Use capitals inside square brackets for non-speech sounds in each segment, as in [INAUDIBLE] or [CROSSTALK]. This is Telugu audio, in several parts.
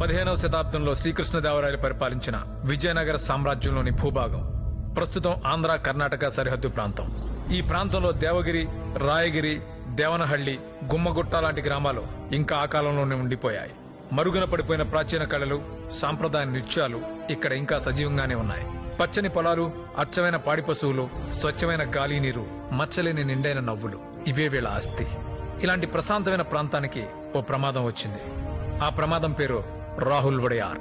పదిహేనవ శతాబ్దంలో శ్రీకృష్ణదేవరాయలు పరిపాలించిన విజయనగర సామ్రాజ్యంలోని భూభాగం ప్రస్తుతం ఆంధ్ర కర్ణాటక సరిహద్దు ప్రాంతం. ఈ ప్రాంతంలో దేవగిరి రాయగిరి దేవనహళ్ళి గుమ్మగుట్ట లాంటి గ్రామాలు ఇంకా ఆ కాలంలోనే ఉండిపోయాయి. మరుగున పడిపోయిన ప్రాచీన కళలు సాంప్రదాయ నృత్యాలు ఇక్కడ ఇంకా సజీవంగానే ఉన్నాయి. పచ్చని పొలాలు అచ్చమైన పాడి పశువులు స్వచ్ఛమైన గాలి నీరు మచ్చలేని నిండైన నవ్వులు ఇవే వీళ్ళ ఆస్తి. ఇలాంటి ప్రశాంతమైన ప్రాంతానికి ఓ ప్రమాదం వచ్చింది. ఆ ప్రమాదం పేరు రాహుల్ వడయార్.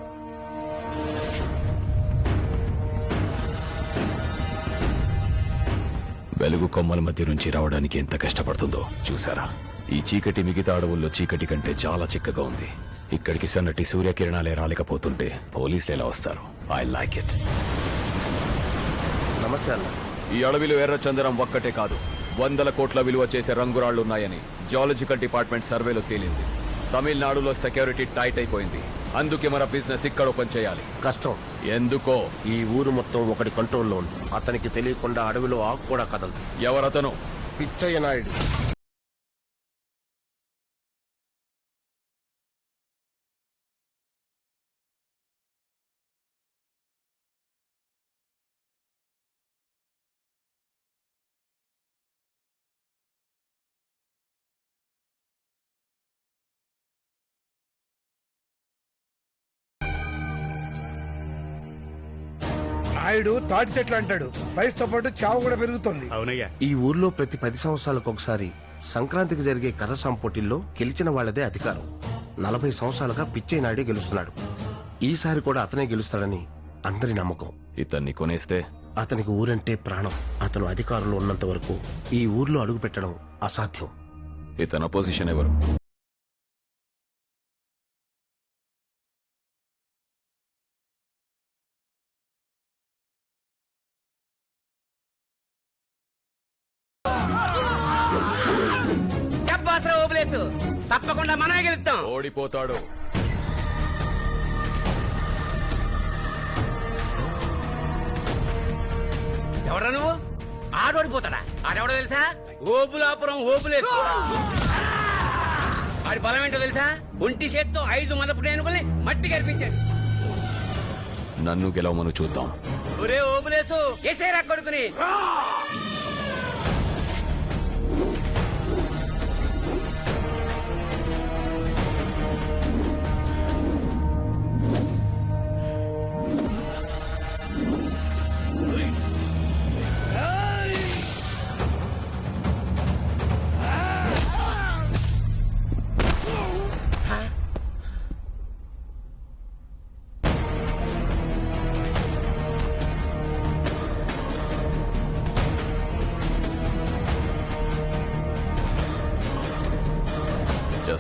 వెలుగు కొమ్మల మధ్య నుంచి రావడానికి ఎంత కష్టపడుతుందో చూసారా? ఈ చీకటి మిగతా అడవుల్లో చీకటి కంటే చాలా చిక్కగా ఉంది. ఇక్కడికి సన్నటి సూర్యకిరణాలే రాలేకపోతుంటే పోలీసులు ఎలా వస్తారు? I like it. నమస్తే అన్న. ఈ అడవిలో ఎర్రచందనం ఒక్కటే కాదు. వందల కోట్ల విలువ చేసే రంగురాళ్ళున్నాయని జియాలజికల్ డిపార్ట్మెంట్ సర్వేలో తేలింది. తమిళనాడులో సెక్యూరిటీ టైట్ అయిపోయింది. అందుకే మన బిజినెస్ ఇక్కడ ఓపెన్ చేయాలి. కష్టం. ఎందుకో? ఈ ఊరు మొత్తం ఒకటి కంట్రోల్లో ఉంది. అతనికి తెలియకుండా అడవిలో ఆకు కూడా కదలదు. ఎవరతను? పిచ్చయ్య నాయుడు. నాయుడు తాటి చెట్లు అంటాడు. వయసుతో పాటు చావు కూడా పెరుగుతుంది. ఈ ఊర్లో ప్రతి పది సంవత్సరాలకు ఒకసారి సంక్రాంతికి జరిగే కర్రసాం పోటీల్లో గెలిచిన వాళ్ళదే అధికారం. నలభై సంవత్సరాలుగా పిచ్చయ్య నాయుడే గెలుస్తున్నాడు. ఈసారి కూడా అతనే గెలుస్తాడని అందరి నమ్మకం. ఇతన్ని కొనేస్తే? అతనికి ఊరంటే ప్రాణం. అతను అధికారంలో ఉన్నంత వరకు ఈ ఊర్లో అడుగు పెట్టడం అసాధ్యం. ఇతను అపోజిషన్ ఎవరు? ఓడిపోతాడు. ఎవరా నువ్వు? ఆడోడిపోతాడా ఆడెవడో తెలుసా? ఓబులాపురం ఓబులేసు ఆడి బలం ఏంటో తెలుసా? ఒంటి చేత్తో ఐదు మదపు టేనుకుల్ని మట్టి కనిపించాడు నన్ను గెలవమను చూద్దాం. ఒరే ఓబులేసు ఎసేరా కొడుకుని?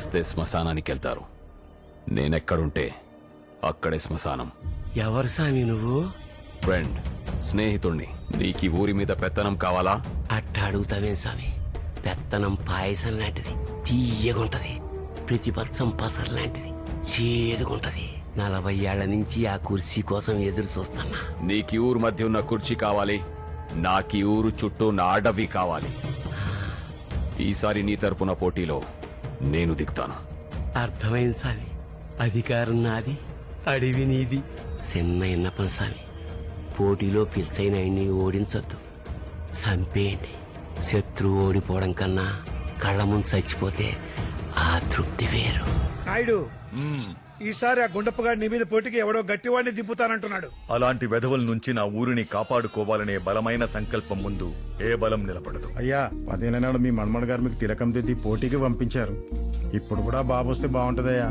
చస్తే శ్మశానానికి వెళ్తారు. నేనెక్కడుంటే అక్కడే శ్మశానం. ఎవరు సామి నువ్వు? ఫ్రెండ్ స్నేహితుణ్ణి. నీకు ఈ ఊరి మీద పెత్తనం కావాలా? అట్ట అడుగుతావేం స్వామి? పెత్తనం పాయసం లాంటిది తీయగుంటది. ప్రతిపక్షం పసరు లాంటిది చేదుగుంటది. నలభై ఏళ్ళ నుంచి ఆ కుర్చీ కోసం ఎదురు చూస్తున్నా. నీకు ఈ ఊరు మధ్య ఉన్న కుర్చీ కావాలి. నాకు ఈ ఊరు చుట్టూ నా అడవి కావాలి. ఈసారి నీ తరపున పోటీలో నేను దిగుతాను. అర్థమైంది స్వామి అధికారం నాది అడివి నీది చిన్న ఇన్నపం స్వామి పోటీలో పిలిచైన ఆయన్ని ఓడించొద్దు. చంపేయండి. శత్రువు ఓడిపోవడం కన్నా కళ్ళ ముందు చచ్చిపోతే ఆ తృప్తి వేరు. నాయుడు. ఈసారి ఆ గుండప్పగాడి నీ మీద పోటీకి ఎవడో గట్టివాడిని దింపుతానంటున్నాడు. అలాంటి వెధవల నుంచి నా ఊరిని కాపాడుకోవాలనే బలమైన సంకల్పం ముందు ఏ బలం నిలబడదు. అయ్యా పదిహేను నాడు మీ మన్మడ్ గారు మీకు తిలకం దిద్ది పోటీకి పంపించారు. ఇప్పుడు కూడా బాబు వస్తే బాగుంటదయ్యా.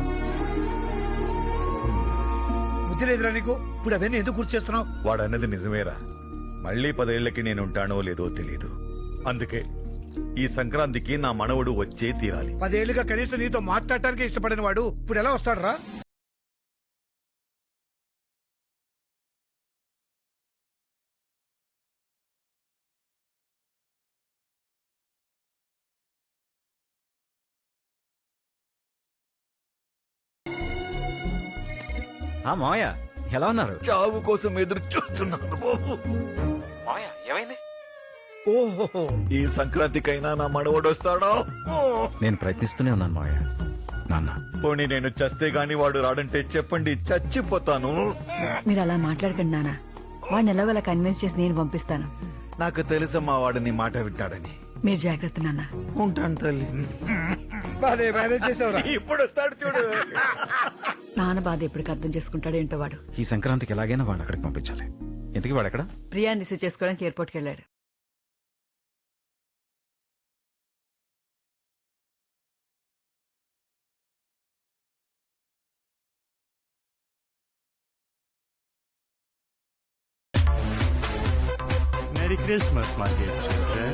బుద్ధి లేదురా నీకు? ఇప్పుడు అవన్నీ ఎందుకు గుర్తు చేస్తున్నావు? వాడన్నది నిజమేరా. మళ్ళీ పదేళ్ళకి నేను ఉంటానో లేదో తెలియదు అందుకే ఈ సంక్రాంతికి నా మనవడు వచ్చే తీరాలి. పదేళ్ళుగా కనీసం నీతో మాట్లాడటానికి ఇష్టపడిన వాడు ఇప్పుడు ఎలా వస్తాడురా? ఆ మావయ్య ఎలా ఉన్నారు? చావు కోసం ఎదురు చూస్తున్నాను బాబు. మావయ్య ఏమైంది? ఓహో ఈ సంక్రాంతికైనా నా మనవడు వస్తాడో? నేను ప్రయత్నిస్తూనే ఉన్నాను మావయ్య. నాన్న. పోనీ నేను చస్తే గాని వాడు రాడంటే చెప్పండి చచ్చిపోతాను. మీరు అలా మాట్లాడకండి నాన్న. వాడిని ఎలాగోలా కన్విన్స్ చేసి నేను పంపిస్తాను. నాకు తెలుసమ్మా వాడు నీ మాట వింటాడని. మీరు జాగ్రత్త నాన్న. ఉంటాను తల్లి. ఇప్పుడు వస్తాడు చూడు. నాన్న బాధ ఎప్పటికి అర్థం చేసుకుంటాడో ఏంటో వాడు ఈ సంక్రాంతికి ఎలాగైనా వాడిని అక్కడికి పంపించాలి ఎందుకు వాడు ఎక్కడ ప్రియాని రిసీవ్ చేసుకోవడానికి ఎయిర్పోర్ట్కి వెళ్ళాడు Merry Christmas, my dear children.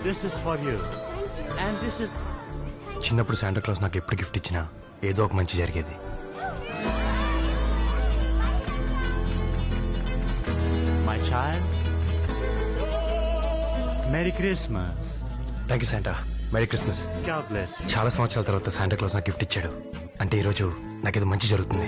This is for you. And this is చిన్నప్పుడు శాంటా క్లాస్ నాకు ఎప్పుడు గిఫ్ట్ ఇచ్చినా ఏదో ఒక మంచి జరిగేది my child. Merry Christmas. Thank you Santa merry Christmas. చాలా సంవత్సరాల తర్వాత శాంటా క్లాస్ నాకు గిఫ్ట్ ఇచ్చాడు అంటే ఈరోజు నాకేదో మంచి జరుగుతుంది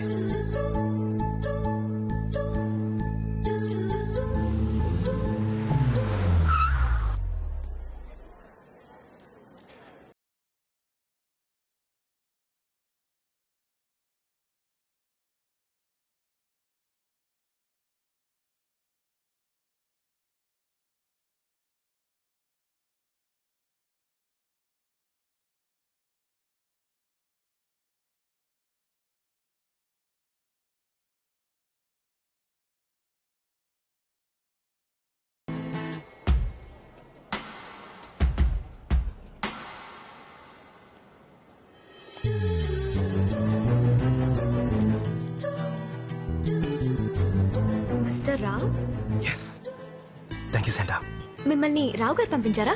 రావ్ ఎస్ థ్యాంక్ యూ శాంటా మిమ్మల్ని రావు గారు పంపించారా?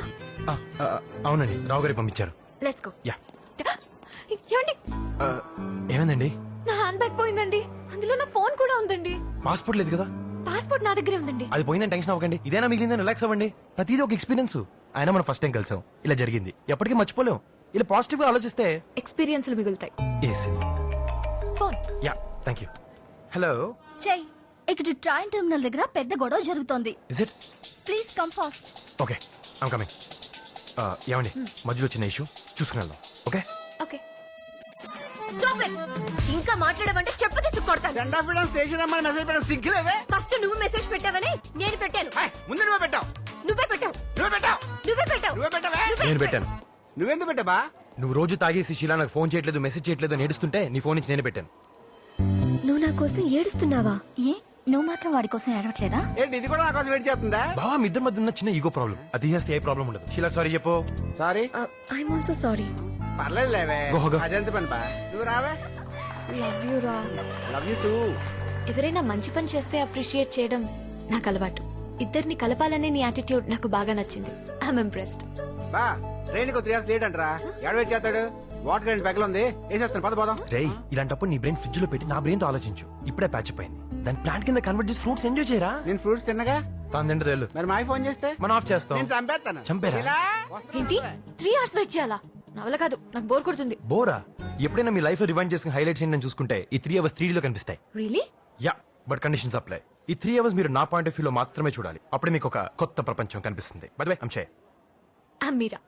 అవునండి రావు గారి పంపించారు. లెట్స్ గో యా ఏమండి? ఏమైందండి? నా హ్యాండ్ బ్యాగ్ పోయిందండి. అందులో నా ఫోన్ కూడా ఉందండి. పాస్పోర్ట్ లేదు కదా? పాస్పోర్ట్ నా దగ్గరే ఉందండి. అది పోయిందని టెన్షన్ అవ్వకండి. ఇదేనా మిగిలిందని రిలాక్స్ అవ్వండి. ప్రతిదీ ఒక ఎక్స్పీరియన్స్ అయినా మనం ఫస్ట్ టైం కలిసాం. ఇలా జరిగింది. ఎప్పటికీ మర్చిపోలేం. ఇలా పాజిటివ్గా ఆలోచిస్తే ఎక్స్పీరియన్స్లు మిగులుతాయి. AC phone yeah thank you hello చెయ్. ఇక్కడ ట్రైన్ టెర్మినల్ దగ్గర పెద్ద గొడవ జరుగుతోంది. Is it please come fast okay I'm coming ఏమండి? మధ్యలో చిన్న ఇష్యూ చూసుకుని వెళ్దాం. ఓకే ఓకే స్టాప్ ఇట్ ఇంకా మాట్లాడమంటే చెప్పు తీసి కొడతాను. స్టేషన్ అమ్మని మెసేజ్ పెట్టడం సిగ్గులేదే? ఫస్ట్ నువ్వు మెసేజ్ పెట్టావని నేను పెట్టాను. ముందు నువ్వే పెట్టావు. నువ్వే పెట్టావు. నువ్వే పెట్టావు. నువ్వే పెట్టావు. నువ్వే పెట్టావే? నువ్వే నేను పెట్టాను. నువ్వెందుకు పెట్టబా నువ్వు రోజు తాగేసి శీలా నాకు ఫోన్ చేయట్లేదు మెసేజ్ చేయట్లేదు అని ఏడుస్తుంటే నీ ఫోన్ నుంచి నేనే పెట్టాను. నువ్వు నా కోసం ఏడుస్తున్నావా? ఏ? నువ్వు మాత్రం వాడి కోసం ఏడవట్లేదా? ఏంటి ఇది కూడా నా కోసం వెయిట్ చేస్తుందా? బావా మీ ఇద్దరి మధ్య ఉన్న చిన్న ఈగో ప్రాబ్లం అది తీసేస్తే ఏ ప్రాబ్లం ఉండదు. షీలా సారీ చెప్పు. సారీ ఐఎమ్ ఆల్సో సారీ పర్లేదు లేవే. అదెంత పని బా నువ్వు రావే. లవ్ యూ రా లవ్ యూ టూ ఎవరైనా మంచి పని చేస్తే అప్రిషియేట్ చేయడం నాకు అలవాటు. ఇద్దరిని కలపాలనే నీ యాటిట్యూడ్ నాకు బాగా నచ్చింది. ఐఎమ్ ఇంప్రెస్డ్ బా ట్రైన్కు త్రీ అవర్స్ లేట్ అంటరా. ఎడ వెయిట్ చేస్తాడు? వాటర్ రెండు పెగలు ఉంది. వేసేస్తాను. పద పోదాం. రేయ్ ఇలాంటప్పుడు నీ బ్రెయిన్ ఫ్రిడ్జ్లో పెట్టి నా బ్రెయిన్తో ఆలోచించు. ఇప్పుడే ప్యాచ్ అయింది దాని ప్లాంట్ కింద కన్వర్ట్ చేసి ఫ్రూట్స్ ఎంజాయ్ చేయరా? నేను ఫ్రూట్స్ తిన్నగా? తాను తింటే తెలు. మరి మా ఫోన్ చేస్తే? మనం ఆఫ్ చేస్తాం. నేను చంపేస్తాను. చంపేరా? ఇలా? ఏంటి? త్రీ అవర్స్ వెయిట్ చేయాలా? నా వల్ల కాదు నాకు బోర్ కొడుతుంది. బోరా? ఎప్పుడైనా మీ లైఫ్లో రివైండ్ చేసుకుని హైలైట్స్ ఏంటని చూసుకుంటే ఈ త్రీ అవర్స్ త్రీ లో కనిపిస్తాయి. Really yeah but conditions apply ఈ త్రీ అవర్స్ మీరు నా పాయింట్ ఆఫ్ వ్యూ లో మాత్రమే చూడాలి. అప్పుడే మీకు ఒక కొత్త ప్రపంచం కనిపిస్తుంది. బై బై అంశే మీరా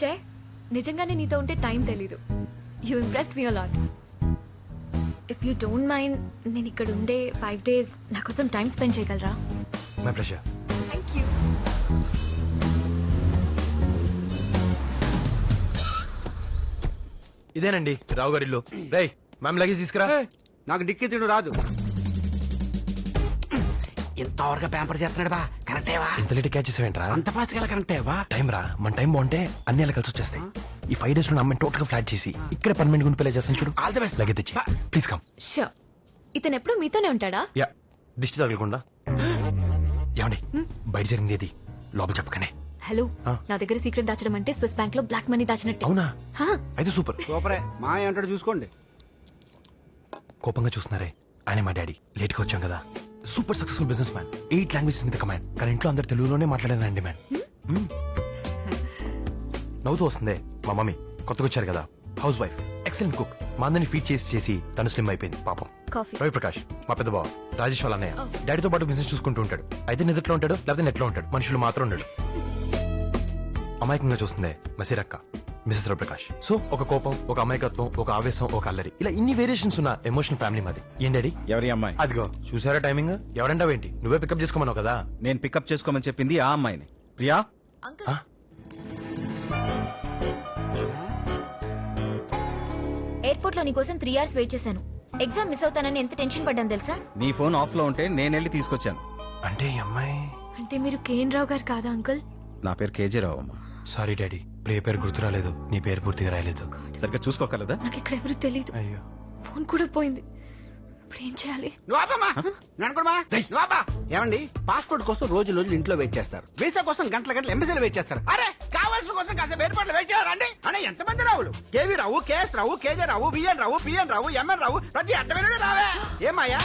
చే నిజంగానే నీతో ఉంటే టైం తెలీదు. You impressed me a lot if you don't mind నేను ఇక్కడ ఉండే ఫైవ్ డేస్ నా కోసం టైం స్పెండ్ చేయగలరా? మై ప్రెషర్ థ్యాంక్ యూ ఇదేనండి రావు గారి ఇల్లు. రేయ్ మ్యామ్ లగేజ్ తీసుకురా. నాకు డిక్కి తిను రాదు. ఇంతవరకు పేపర్ చేస్తున్నాడు బా. కరెక్టేవా ఇంత లేట్ క్యాచ్ చేసావేంట్రా? అంత ఫాస్ట్గా కరెక్టేవా టైం రా. మన టైం బాగుంటే అన్ని అలా కలిసి వచ్చేస్తాయి. ఈ ఫైవ్ డేస్లో నా అమ్మాయిని టోటల్గా ఫ్లాట్ చేసి ఇక్కడే పర్మనెంట్ గుండి పెళ్ళి చేస్తాను చూడు. All the best. లగేజ్ తెచ్చి. ప్లీజ్ కమ్ షూర్ ఇతను ఎప్పుడు మీతోనే ఉంటాడా? యా. దిష్టి తగలకుండా. ఏమండి? బయట జరిగింది ఏది? లోపల చెప్పకనే హలో. ఆ. నా దగ్గర సీక్రెట్ దాచడం అంటే స్విస్ బ్యాంక్లో బ్లాక్ మనీ దాచినట్టే. అవునా? హా, అయితే సూపర్ సూపరే. మా ఏమంటాడు చూసుకోండి. కోపంగా చూస్తున్నారే. ఆయన మా డాడీ. లేట్గా వచ్చాం కదా. Super successful businessman eight languages మీద కమాండ్ కానీ ఇంట్లో అందరు తెలుగులోనే మాట్లాడానండి మ్యాన్ నవ్వుతూ వస్తుందే మా మమ్మీ. కొత్తగా వచ్చారు కదా. హౌస్ వైఫ్ ఎక్సలెంట్ కుక్ మా అందరిని ఫీడ్ చేసి చేసి తను స్లిమ్ అయిపోయింది పాపం. రవి ప్రకాష్ మా పెద్ద బావ. రాజేష్ వాళ్ళ అన్నయ్య. డాడీతో పాటు బిజినెస్ చూసుకుంటూ ఉంటాడు. అయితే నిద్రలో ఉంటాడు లేకపోతే నెట్లో ఉంటాడు. మనుషులు మాత్రం ఉండడు [LAUGHS] అమాయకంగా చూస్తుందే మసిరక్క. మిసెస్ రవిప్రకాష్ సో ఒక కోపం ఒక అమాయకత్వం ఒక ఆవేశం ఒక అల్లరి ఇలా ఇన్ని వేరియేషన్స్ ఉన్న ఎమోషనల్ ఫ్యామిలీ మాది. ఏం డాడీ? ఎవరి అమ్మాయి? అదిగో చూసారా టైమింగ్ ఎవరంటావేంటి నువ్వే పికప్ చేసుకోమన్నావు కదా? నేను పికప్ చేసుకోమని చెప్పింది ఆ అమ్మాయిని. ప్రియా? ఆ? ఎయిర్పోర్ట్లో నీకోసం త్రీ అవర్స్ వెయిట్ చేశాను. ఎగ్జామ్ మిస్ అవుతానని ఎంత టెన్షన్ పడ్డాను తెలుసా? నీ ఫోన్ ఆఫ్లో ఉంటే నేను వెళ్ళి తీసుకొచ్చాను. అంటే ఈ అమ్మాయి? అంటే మీరు కేఎన్ రావు గారు కాదా అంకుల్ నా పేరు కేజీ రావు అమ్మా. Sorry daddy. ప్రియ పేరు గుర్తు రాలేదు. నీ పేరు పూర్తిగా రాయలేదు. సరిగ్గా చూసుకోగలదా నాకు ఇక్కడ ఎవరు తెలియదు అయ్యో. ఫోన్ కూడా పోయింది. ఇప్పుడు ఏం చేయాలి? ఏమండి? పాస్పోర్ట్ కోసం రోజు రోజులు ఇంట్లో వెయిట్ చేస్తారు. వీసా కోసం గంటల గంటల ఎంబసీలు వెయిట్ చేస్తారు. అరే కావాల్సిన కోసం కాసేపు ఏర్పాట్లు వెయిట్ చేయాలండి అనే ఎంతమంది రావులు? KV Rao KS Rao KJ Rao VN Rao PN Rao MN Rao ప్రతి అడ్డమైన రావే. ఏం మాయా?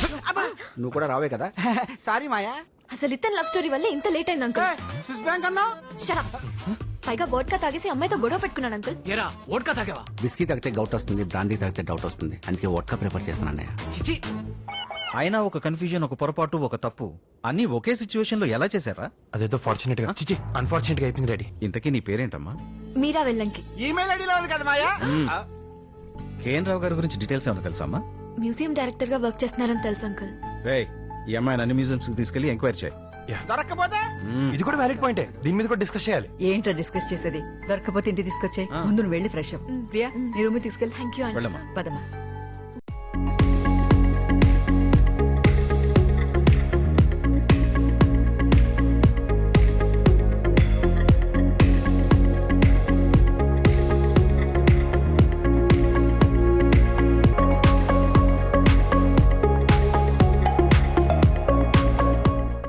నువ్వు కూడా రావే కదా? [LAUGHS] సారీ మాయా. అసలు ఇతను లవ్ స్టోరీ వల్ల ఇంత లేట్ అయింది అంకుల్. బ్యాంక్ అన్నా. పైగా బోట్కా తాగేసి అమ్మాయితో గొడవ పెట్టుకున్నాడు అంకుల్ బిస్కీ తాగితే గౌట్ వస్తుంది బ్రాందీ తాగితే డౌట్ వస్తుంది. అందుకే వడ్కా ప్రిఫర్ చేస్తాను అన్నయ్య. చిచి! అయినా ఒక కన్ఫ్యూజన్ ఒక పొరపాటు ఒక తప్పు అన్ని ఒకే సిచ్యువేషన్లో ఎలా చేశారా? అదేదో ఫార్చునేట్గా. చిచి అన్ఫార్చునేట్గా అయిపోయింది డాడీ. ఇంతకీ నీ పేరేంటమ్మా? మీరా వెళ్ళంకి. ఈమెయిల్ ఐడిలో ఉంది కదా మాయా? కేఎన్ రావు గారి గురించి డీటెయిల్స్ ఏమైనా తెలుసా అమ్మా? మ్యూజియం డైరెక్టర్గా వర్క్ చేస్తున్నారని తెలుసు అంకుల్ రే ఈ అమ్మాయిని అన్ని మ్యూజియంస్ తీసుకెళ్ళి ఎంక్వైరీ చేయి. దొరక్కపోతే? ఇది కూడా వ్యాలిడ్ పాయింటే దీని మీద కూడా డిస్కస్ చేయాలి. ఏంటో డిస్కస్ చేసేది? దొరకపోతే ఇంటికి తీసుకొచ్చాయి. ముందు నువ్వు వెళ్ళి ఫ్రెష్ అప్ ప్రియా నీ రూమ్ తీసుకెళ్ళి థ్యాంక్ యూ పదమ్మా.